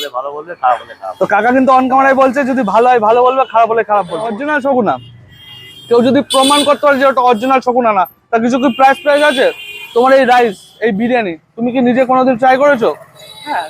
হলে ভালো বলবে খারাপ হলে খারাপ তো কাকা কিন্তু অন ক্যামেরায় বলছে যদি ভালো হয় ভালো বলবে খারাপ হলে খারাপ বলবে। অরিজিনাল শকুনা। কেউ যদি প্রমাণ করতে পারে যে ওটা অরিজিনাল শকুনা না তা কিছু কি প্রাইস প্রাইস আছে? তোমার এই রাইস এই বিরিয়ানি তুমি কি নিজে কোনোদিন ট্রাই করেছ? হ্যাঁ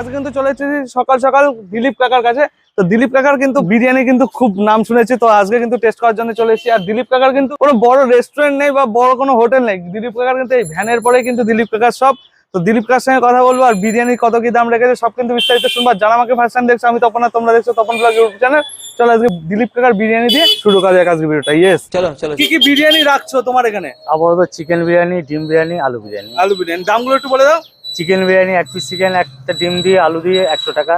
আজকে কিন্তু চলে এসেছি সকাল সকাল দিলীপ কাকার কাছে। তো দিলীপ কাকার কিন্তু বিরিয়ানি কিন্তু খুব নাম শুনেছি তো আজকে কিন্তু টেস্ট করার জন্য চলে এসেছি। আর দিলীপ কাকার কিন্তু কোনো বড় রেস্টুরেন্ট নেই বা বড় কোনো হোটেল নেই। দিলীপ কাকার কিন্তু এই ভ্যানের পরে কিন্তু দিলীপ কাকার সব তো দিলীপ কার সঙ্গে কথা বলব আর বিরিয়ানির কত কি দাম রেখেছে সব কিন্তু বিস্তারিত শুনব। আর যারা আমাকে ফার্স্ট টাইম দেখছ আমি তপন আর তোমরা দেখছ তপন ব্লগ ইউটিউব চ্যানেল চলো আজকে দিলীপ কাকার বিরিয়ানি দিয়ে শুরু করা যাক আজকে ভিডিওটা ইয়েস চলো চলো। কি কি বিরিয়ানি রাখছো তোমার এখানে? আপাতত চিকেন বিরিয়ানি ডিম বিরিয়ানি আলু বিরিয়ানি। আলু বিরিয়ানি। দামগুলো একটু বলে দাও। চিকেন বিরিয়ানি এক পিস চিকেন একটা ডিম দিয়ে আলু দিয়ে একশো টাকা।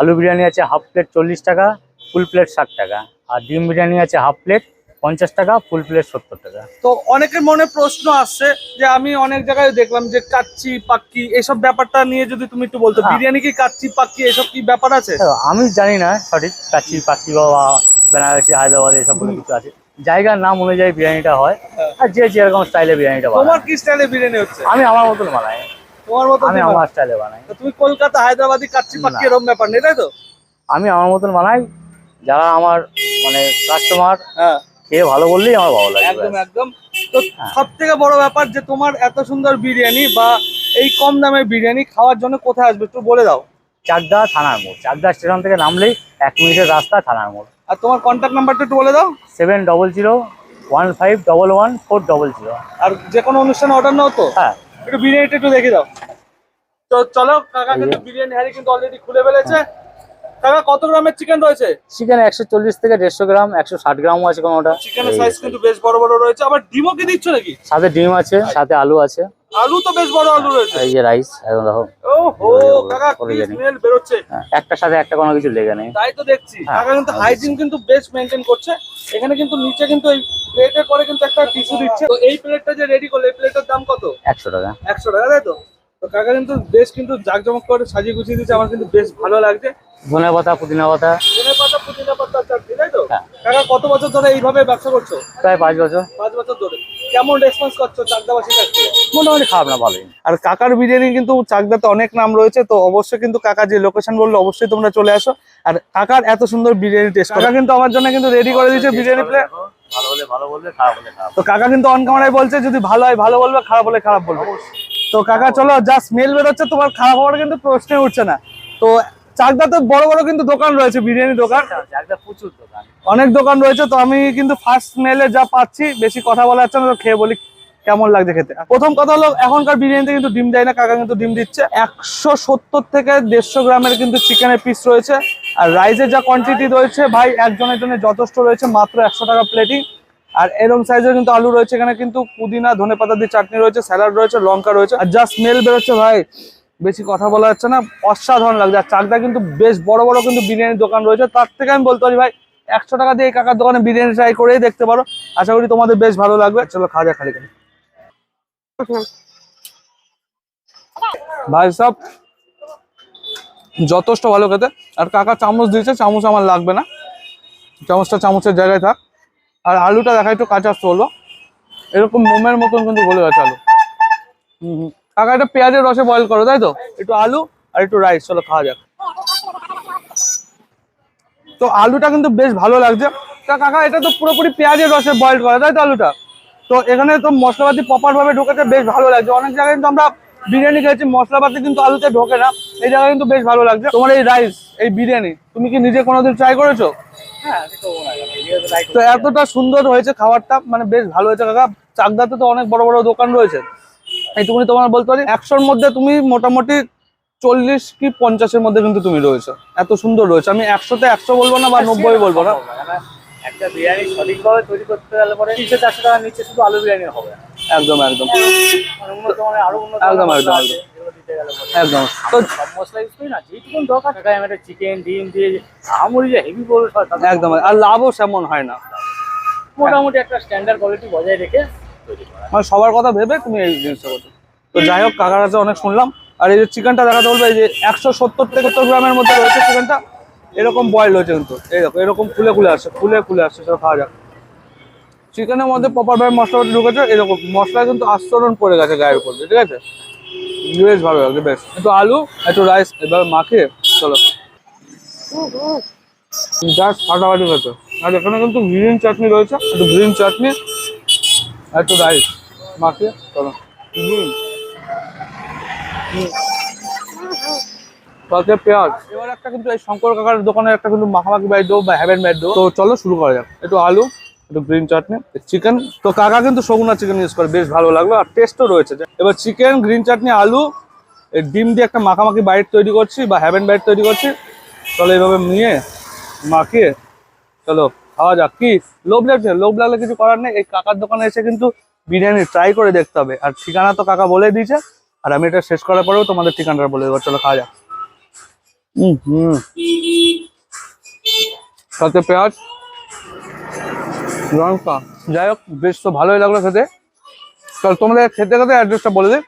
আলু বিরিয়ানি আছে হাফ প্লেট চল্লিশ টাকা ফুল প্লেট ষাট টাকা। আর ডিম বিরিয়ানি আছে হাফ প্লেট পঞ্চাশ টাকা ফুল প্লেট সত্তর টাকা। তো অনেকের মনে প্রশ্ন আসছে যে আমি অনেক জায়গায় দেখলাম যে কাচ্চি পাক্কি এসব ব্যাপারটা নিয়ে যদি তুমি একটু বলতো হ্যাঁ। বিরিয়ানি কি কাচ্চি পাক্কি এসব কি ব্যাপার আছে? তো আমি জানি না সঠিক। কাচ্চি পাক্কি বা বেনারসি হায়দ্রাবাদ এসব কিছু আছে। জায়গার নাম অনুযায়ী বিরিয়ানিটা হয়। হ্যাঁ। আর যে যেরকম স্টাইলে বিরিয়ানিটা তোমার কি স্টাইলে বিরিয়ানি হচ্ছে? আমি আমার মতন বানাই। তোমার মতো আমি আমার স্টাইলে বানাই। তুমি কলকাতা হায়দ্রাবাদি কাচ্চি পাক্কি। এরকম ব্যাপার নেই তাই তো? আমি আমার মতন বানাই। যারা আমার মানে কাস্টমার হ্যাঁ। খেয়ে ভালো বললেই আমার ভালো লাগে একদম একদম। তো হ্যাঁ। সব থেকে বড় ব্যাপার যে তোমার এত সুন্দর বিরিয়ানি বা এই কম দামের বিরিয়ানি খাওয়ার জন্য কোথায় আসবে একটু বলে দাও। চাকদা থানার মোড় চাকদা স্টেশন থেকে নামলেই এক মিনিটের রাস্তা থানার মোড়। আর তোমার কন্ট্যাক্ট নাম্বারটা একটু বলে দাও। Seven double zero one five double one four double zero. আর যে কোনো অনুষ্ঠানে অর্ডার নাও তো। হ্যাঁ। একটু বিরিয়ানিটা একটু দেখে দাও। তো চলো কাকা কিন্তু বিরিয়ানি হাড়ি কিন্তু অলরেডি খুলে ফেলেছে। কাকা কত গ্রামের চিকেন রয়েছে? চিকেন একশো চল্লিশ থেকে দেড়শো গ্রাম একশো ষাট গ্রামও আছে কোনোটা। চিকেনের সাইজ কিন্তু বেশ বড় বড় রয়েছে। আবার ডিমও কি দিচ্ছ নাকি? সাথে ডিম আছে সাথে আলু আছে। আলু তো বেশ বড় আলু রয়েছে। এই যে রাইস একদম দেখো। ও কাকা কি স্মেল বেরোচ্ছে। হ্যাঁ, একটার সাথে একটা কোনো কিছু লেগে নেই। তাই তো দেখছি। হ্যাঁ, কাকা কিন্তু হাইজিন কিন্তু বেশ করছে। এখানে কিন্তু নিচে কিন্তু এই কিন্তু একটা টিস্যু দিচ্ছে। তো এই প্লেটটা যে রেডি করল এই প্লেটের দাম কত? একশো টাকা। একশো টাকা তাই তো? তো কাকা কিন্তু বেশ কিন্তু জাকজমক করে সাজিয়ে গুছিয়ে দিচ্ছে। আমার কিন্তু বেশ ভালো লাগছে। ধনে পাতা পুদিনা পাতা। ধনে পাতা পুদিনা পাতা চাটনি তাই তো? হ্যাঁ। কাকা কত বছর ধরে এইভাবে ব্যবসা করছ? প্রায় পাঁচ বছর। পাঁচ বছর ধরে। কেমন রেসপন্স করছ চাকদাবাসীর কাছ থেকে মোটামুটি খারাপ না ভালোই। আর কাকার বিরিয়ানি কিন্তু চাকদাতে অনেক নাম রয়েছে তো অবশ্যই কিন্তু কাকা যে লোকেশন বলল অবশ্যই তোমরা চলে আসো। আর কাকার এত সুন্দর বিরিয়ানি টেস্ট কাকা কিন্তু আমার জন্য কিন্তু রেডি করে দিয়েছে বিরিয়ানি প্লেট ভালো হলে ভালো বলবে খারাপ হলে খারাপ তো কাকা কিন্তু অন ক্যামেরায় বলছে যদি ভালো হয় ভালো বলবে খারাপ হলে খারাপ বলবে। তো কাকা চলো যা স্মেল বেরোচ্ছে তোমার খারাপ হওয়ার কিন্তু প্রশ্নে উঠছে না। তো চাকদাতে বড় বড় কিন্তু দোকান রয়েছে বিরিয়ানি দোকান। প্রচুর দোকান। অনেক দোকান রয়েছে তো আমি কিন্তু ফার্স্ট স্মেলে যা পাচ্ছি বেশি কথা বলা যাচ্ছে না তো খেয়ে বলি কেমন লাগছে খেতে। প্রথম কথা হলো এখনকার বিরিয়ানিতে কিন্তু ডিম দেয় না কাকা কিন্তু ডিম দিচ্ছে। একশো সত্তর থেকে দেড়শো গ্রামের কিন্তু চিকেনের পিস রয়েছে। আর রাইসের যা কোয়ান্টিটি রয়েছে ভাই একজনের জন্য যথেষ্ট রয়েছে মাত্র একশো টাকা প্লেটিং আর এরকম সাইজের কিন্তু আলু রয়েছে এখানে কিন্তু পুদিনা ধনে পাতা দিয়ে চাটনি রয়েছে স্যালাড রয়েছে লঙ্কা রয়েছে। আর যা স্মেল বেরোচ্ছে ভাই বেশি কথা বলা যাচ্ছে না, অসাধারণ লাগছে। আর চাকদা কিন্তু বেশ বড় বড় কিন্তু বিরিয়ানির দোকান রয়েছে। তার থেকে আমি বলতে পারি ভাই, একশো টাকা দিয়ে কাকার দোকানে বিরিয়ানি ট্রাই করেই দেখতে পারো। আশা করি তোমাদের বেশ ভালো লাগবে। চলো খাওয়া যাক খালি খালি। ভাই সব যথেষ্ট ভালো খেতে। আর কাকা চামচ দিয়েছে, চামচ আমার লাগবে না। চামচটা চামচের জায়গায় থাক। আর আলুটা দেখা একটু কাঁচা চলো এরকম মোমের মতন কিন্তু গলে গেছে আলু। হুম হুম। কাকা এটা পেঁয়াজের রসে বয়েল করো তাই তো? একটু আলু আর একটু রাইস চলো খাওয়া যাক। তো আলুটা কিন্তু বেশ ভালো লাগছে। তা কাকা এটা তো পুরোপুরি পেঁয়াজের রসে বয়েল করা তাই তো আলুটা? তো এখানে তো মশলাপাতি প্রপার ভাবে ঢোকেছে বেশ ভালো লাগছে। অনেক জায়গায় কিন্তু আমরা বিরিয়ানি খেয়েছি মশলাপাতি কিন্তু আলুতে ঢোকে না। এই জায়গায় কিন্তু বেশ ভালো লাগছে। তোমার এই রাইস এই বিরিয়ানি তুমি কি নিজে কোনোদিন ট্রাই করেছ? হ্যাঁ তো এতটা সুন্দর হয়েছে খাবারটা মানে বেশ ভালো হয়েছে কাকা। চাকদাতে তো অনেক বড় বড় দোকান রয়েছে। এইটুকুনি তোমার বলতে পারি একশোর মধ্যে তুমি মোটামুটি চল্লিশ কি পঞ্চাশের মধ্যে কিন্তু তুমি রয়েছে। এত সুন্দর রয়েছে। আমি একশোতে একশো বলব না বা নব্বই বলব না। একটা বিরিয়ানি সঠিকভাবে তৈরি করতে গেলে পরে তিনশো চারশো টাকা নিচে শুধু আলু বিরিয়ানি হবে। একদম একদম। একদম, একদম, মশলা আছে, যেগুলো দিতে গেলে পরে। একদম। তো মশলা ইউজ করি না যেটুকুন দরকার একটা চিকেন ডিম দিয়ে আমরি যে হেভি একদম আর লাভও সেমন হয় না। মোটামুটি একটা স্ট্যান্ডার্ড কোয়ালিটি বজায় রেখে তৈরি করা মানে সবার কথা ভেবে তুমি এই জিনিসটা করছ। তো যাই হোক কাকার কাছে অনেক শুনলাম। আর এই যে চিকেনটা দেখাতে বলবে এই যে একশো সত্তর থেকে গ্রামের মধ্যে রয়েছে চিকেনটা এরকম বয়েল হয়েছে কিন্তু। এই দেখো এরকম ফুলে ফুলে আসছে ফুলে ফুলে আসছে সেটা খাওয়া যাক। চিকেনের মধ্যে প্রপার ভাবে মশলা ঢুকেছে এরকম মশলা কিন্তু আস্তরণ পড়ে গেছে গায়ের উপর ঠিক আছে? বেশ ভালো লাগছে বেশ। একটু আলু একটু রাইস এবার মাখে চলো। জাস্ট ফাটাফাটি খেতে আর এখানে কিন্তু গ্রিন চাটনি রয়েছে একটু গ্রিন চাটনি একটু রাইস। মাখিয়ে চলো। পেঁয়াজ। এবার একটা কিন্তু এই শঙ্কর কাকার একটা কিন্তু মাখামাখি দেবো বা তো চলো শুরু করা যাক। একটু আলু, একটু গ্রিন চাটনি চিকেন তো কিন্তু চিকেন ইউজ করে, বেশ ভালো লাগল। আর টেস্টও রয়েছে। এবার চিকেন গ্রিন চাটনি আলু ডিম দিয়ে একটা মাখামাখি বাইট তৈরি করছি বা হ্যাভেন বাইট তৈরি করছি। চলো এইভাবে নিয়ে মাখিয়ে, চলো। খাওয়া যাক। কি? লোভ লাগছে লোভ লাগলে কিছু করার নেই। এই কাকার দোকানে এসে কিন্তু বিরিয়ানি ট্রাই করে দেখতে হবে। আর ঠিকানা তো কাকা বলে দিয়েছে। আর আমি এটা শেষ করার পরেও তোমাদের ঠিকানাটা বলে দেবো। চলো, খাওয়া যাক। হুম হুম। সাথে পেঁয়াজ। লঙ্কা। যাই হোক, বেশ তো ভালোই লাগল খেতে। চল, তোমাদের খেতে খেতে অ্যাড্রেসটা বলে দিই।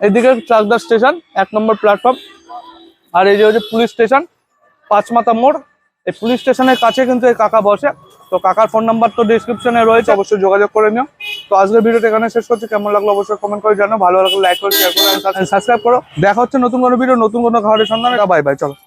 এইদিকে চাকদা স্টেশন, এক নম্বর প্ল্যাটফর্ম আর এই যে হচ্ছে পুলিশ স্টেশন, পাঁচমাথা মোড়। এই পুলিশ স্টেশনের কাছে কিন্তু এই কাকা বসে। তো কাকার ফোন নাম্বার তো ডিসক্রিপশনে রয়েছে, অবশ্যই যোগাযোগ করে নিও। তো আজকের ভিডিওটা এখানে শেষ করছি। কেমন লাগল অবশ্যই কমেন্ট করে জানো ভালো লাগল লাইক করে শেয়ার করে সাবস্ক্রাইব করো। দেখা হচ্ছে নতুন কোনো ভিডিও নতুন কোনো খাবারের সন্ধানে। বাই বাই চলো।